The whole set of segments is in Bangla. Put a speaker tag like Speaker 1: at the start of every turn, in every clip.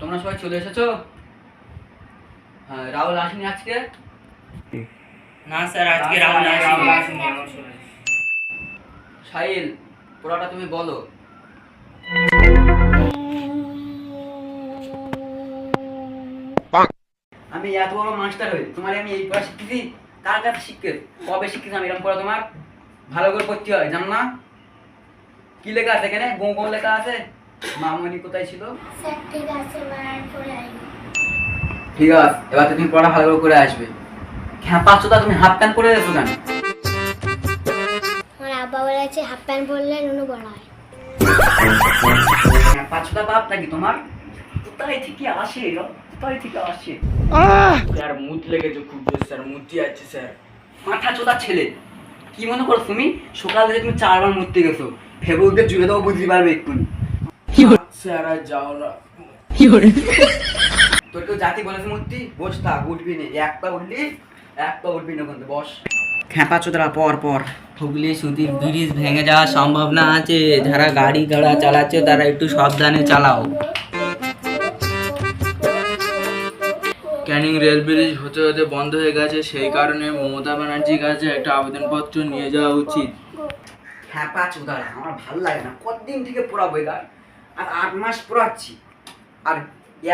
Speaker 1: তোমরা সবাই চলে এসেছ? হ্যাঁ রাহুল আসেনি আজকে?
Speaker 2: না স্যার আজকে রাহুল আসেনি।
Speaker 1: সাহিল পড়াটা তুমি বলো। আমি এত বড় মাস্টার হই তোমার আমি এই পড়া শিখতেছি কার কাছে শিখতে? কবে শিখতেছি আমি এরকম পড়া তোমার? ভালো করে পড়তে হয় জানো না? কি লেখা আছে এখানে? গো গো লেখা আছে? মামনি কোথায় ছিল?
Speaker 3: স্যার ঠিক আছে করে
Speaker 1: ঠিক আছে এবার তুমি পড়া ভালো করে আসবে। হ্যাঁ পাঁচশোটা তুমি হাফ প্যান্ট পরে এসো কেন?
Speaker 3: আমার আব্বা বলেছে হাফ প্যান্ট পরলে নুনু বড় হয়।
Speaker 1: হ্যাঁ, পাঁচশোটা বাপ নাকি তোমার? কোথায় থেকে আসে এরা? কোথায় থেকে আসে?
Speaker 2: স্যার মুত লেগেছে খুব জোর স্যার মুতি যাচ্ছে স্যার।
Speaker 1: মাথা চোদা ছেলে। কি মনে করো তুমি? সকাল থেকে তুমি চারবার মরতে গেছো। ফেব্রুয়ারিতে জুড়ে দেবো বুঝতে পারবে এক্ষুনি।
Speaker 2: স্যার যাও না।
Speaker 1: তোর কেউ জাতি বলেছে মূর্তি? বস থাক উঠবি না। এক পা উঠলি এক পা উঠবি না কিন্তু বস। খেপা চোদরা পর পর।
Speaker 2: হুগলি সুতির ব্রিজ ভেঙে যাওয়ার সম্ভাবনা আছে। যারা গাড়ি ঘোড়া চালাচ্ছে তারা একটু সাবধানে চালাও। ক্যানিং রেল ব্রিজ হতে হতে বন্ধ হয়ে গেছে। সেই কারণে মমতা ব্যানার্জির কাছে একটা আবেদনপত্র নিয়ে যাওয়া উচিত।
Speaker 1: খেপা চোদারা আমার ভালো লাগে না। কতদিন থেকে পড়াবো এটা আর আট মাস পড়াচ্ছি। আর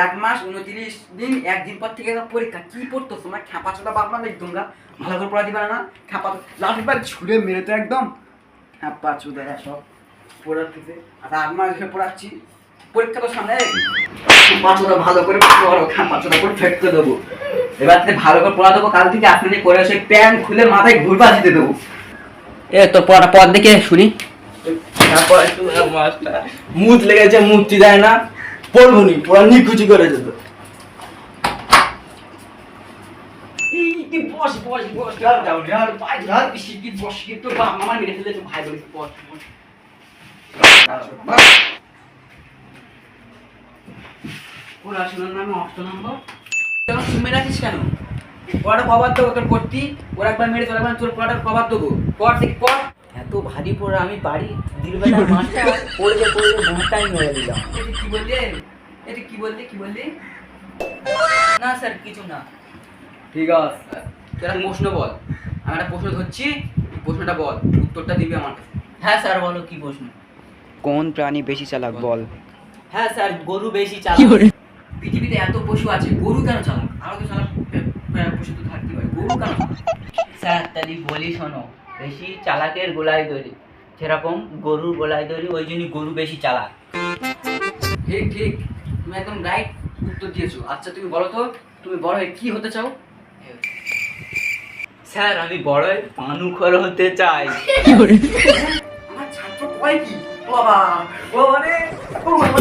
Speaker 1: এক মাস উনত্রিশ দিন, একদিন পর থেকে পরীক্ষা। কি পড়তো? তোমরা খেপা চোদা বাপ মানে তোমরা। ভালো করে পড়াতে পারে না। খেপা লাঠিবার ছুড়ে মেরে তো একদম। খেপা চোদারা সব পড়াচ্ছে। আর আট মাস ধরে পড়াচ্ছি। পরীক্ষা তো সামনে পাঁচটা ভালো করে পড়ো পাঁচটা করে ফেট করে দেবো। এবার থেকে ভালো করে পড়া দেবো। কাল থেকে আসলে করে এসে প্যান্ট খুলে মাথায় ঘুরবা দিতে দেবো। এ তো পড়া পর দেখে শুনি।
Speaker 2: মুত লেগেছে মুক্তি দেয় না। পড়ব নি পড়া নিখুচি করে যেত।
Speaker 1: তো মামা মেরে কবার দেবো, তোর পড়তি? ওর একবার মেরে একবার তোর পড়াটা কবার দেবো? পড় দেখি, পড়।
Speaker 2: এত ভারী পড়ে আমি বাড়ি দিলবেলা পড়বে পড়বে ঘন্টায় মেরে দিলাম।
Speaker 1: এটা কি বললে? এটা কি বললি? কি বললি?
Speaker 2: না স্যার কিছু না।
Speaker 1: ঠিক আছে তুই একটা প্রশ্ন বল। আমি একটা প্রশ্ন ধরছি প্রশ্নটা বল। উত্তরটা দিবি আমার কাছে।
Speaker 2: হ্যাঁ স্যার বলো কি প্রশ্ন?
Speaker 4: কোন প্রাণী বেশি চালাক? বল।
Speaker 2: হ্যাঁ স্যার গরু বেশি চালাক।
Speaker 1: পৃথিবীতে এত পশু আছে গরু কেন চালাক? আরও তো চালাক পশু তো থাকতে পারে গরু কেন
Speaker 2: স্যার তাহলে বলি শোনো বেশি চালাকের গোলায় দৌড়ি সেরকম গরুর গোলায় দৌড়ি ওই জন্য গরু বেশি চালাক।
Speaker 1: ঠিক ঠিক। তুমি একদম রাইট উত্তর দিয়েছ। আচ্ছা তুমি বলো তো তুমি বড় হয়ে কী হতে চাও?
Speaker 2: স্যার আমি বড় হয়ে পানুখর হতে চাই।
Speaker 1: আমার ছাত্র কয় কি? বাবা ও মানে।, মানে।